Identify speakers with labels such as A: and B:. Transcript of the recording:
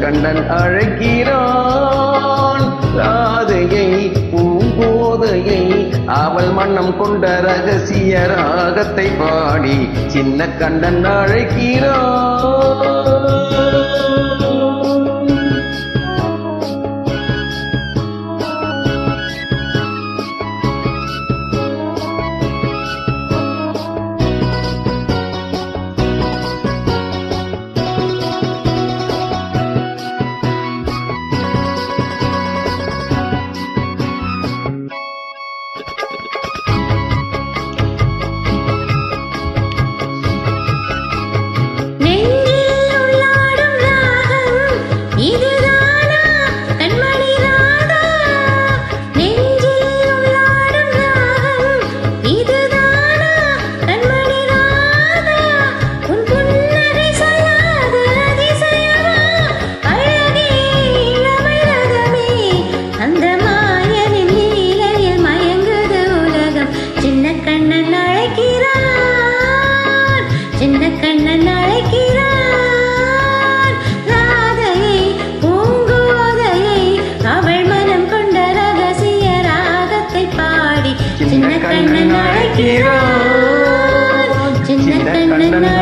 A: கண்ணன் அழைக்கிறான். ராதையை பூங்கோதையை அவள் மன்னம் கொண்ட ரகசிய ராகத்தை பாடி சின்ன கண்ணன் அழைக்கிறான்.
B: சின்ன கண்ணன் அழைக்கிறான்